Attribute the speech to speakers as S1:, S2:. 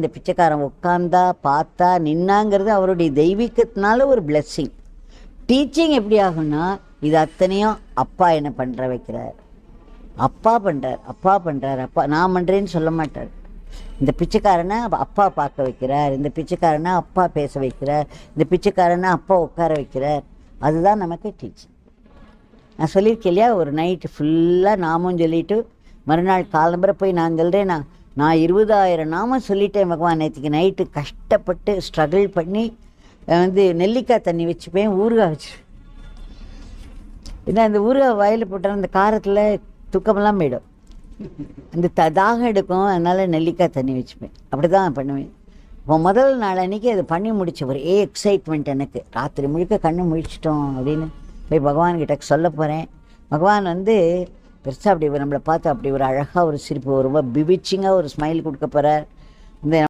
S1: இந்த பிச்சைக்காரன் உட்காந்தா பார்த்தா நின்னாங்கிறது அவருடைய தெய்வீகத்தினால ஒரு பிளெஸ்ஸிங் டீச்சிங் எப்படி ஆகும்னா இது அத்தனையும் அப்பா என்ன பண்ணுற வைக்கிறார். அப்பா பண்ணுறார் அப்பா பண்ணுறார் அப்பா நான் பண்ணுறேன்னு சொல்ல மாட்டார். இந்த பிச்சைக்காரனை அப்பா பார்க்க வைக்கிறார் இந்த பிச்சைக்காரனை அப்பா பேச வைக்கிறார் இந்த பிச்சைக்காரனை அப்பா உட்கார வைக்கிறார். அதுதான் நமக்கு டீச்சிங் நான் சொல்லியிருக்கேன் இல்லையா ஒரு நைட்டு ஃபுல்லாக நாமும் சொல்லிவிட்டு மறுநாள் காலம்பரை போய் நான் சொல்கிறேன் நான் நான் இருபதாயிரம் நாமம் சொல்லிட்டேன் பகவான். நேற்றுக்கு நைட்டு கஷ்டப்பட்டு ஸ்ட்ரகிள் பண்ணி வந்து நெல்லிக்காய் தண்ணி வச்சுப்பேன் ஊறுகாய் வச்சு ஏன்னா இந்த ஊறுகாய் வயலில் போட்டால் அந்த காரத்தில் துக்கமெல்லாம் போயிடும். அந்த த தாகம் எடுக்கும் அதனால் நெல்லிக்காய் தண்ணி வச்சுப்பேன். அப்படி தான் பண்ணுவேன். இப்போ முதல் நாள் அன்றைக்கி அதை பண்ணி முடிச்ச ஒரே எக்ஸைட்மெண்ட் எனக்கு. ராத்திரி முழுக்க கண்ணு முழிச்சிட்டோம் அப்படின்னு போய் பகவான்கிட்ட சொல்ல போகிறேன் பகவான் வந்து பெருசாக அப்படி நம்மளை பார்த்து அப்படி ஒரு அழகாக ஒரு சிரிப்பு ஒரு ரொம்ப பிவிச்சிங்காக ஒரு ஸ்மைல் கொடுக்க போகிறார் இந்த